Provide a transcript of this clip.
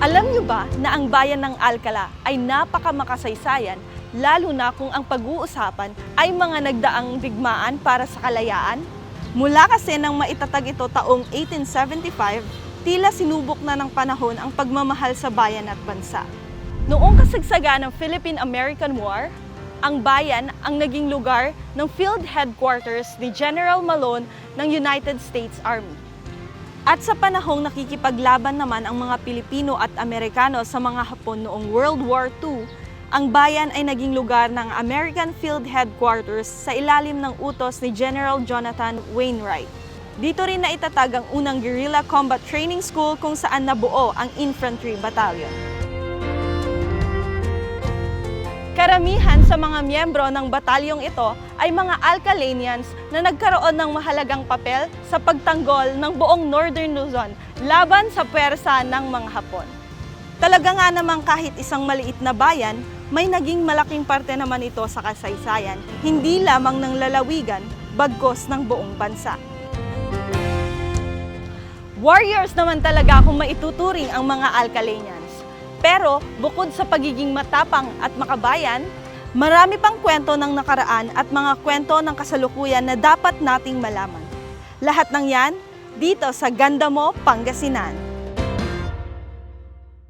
Alam niyo ba na ang bayan ng Alcala ay napakamakasaysayan lalo na kung ang pag-uusapan ay mga nagdaang digmaan para sa kalayaan? Mula kasi nang maitatag ito taong 1875, tila sinubok na ng panahon ang pagmamahal sa bayan at bansa. Noong kasagsagan ng Philippine-American War, ang bayan ang naging lugar ng field headquarters ni General Malone ng United States Army. At sa panahong nakikipaglaban naman ang mga Pilipino at Amerikano sa mga Hapon noong World War II, ang bayan ay naging lugar ng American Field Headquarters sa ilalim ng utos ni General Jonathan Wainwright. Dito rin naitatag ang unang guerrilla combat training school kung saan nabuo ang infantry battalion. Karamihan sa mga miyembro ng batalyong ito ay mga Alcalanians na nagkaroon ng mahalagang papel sa pagtanggol ng buong Northern Luzon laban sa pwersa ng mga Hapon. Talaga nga namang kahit isang maliit na bayan, may naging malaking parte naman ito sa kasaysayan, hindi lamang ng lalawigan, bagkos ng buong bansa. Warriors naman talaga kung maituturing ang mga Alcalanians. Pero bukod sa pagiging matapang at makabayan, marami pang kwento ng nakaraan at mga kwento ng kasalukuyan na dapat nating malaman. Lahat ng yan dito sa Ganda Mo, Pangasinan.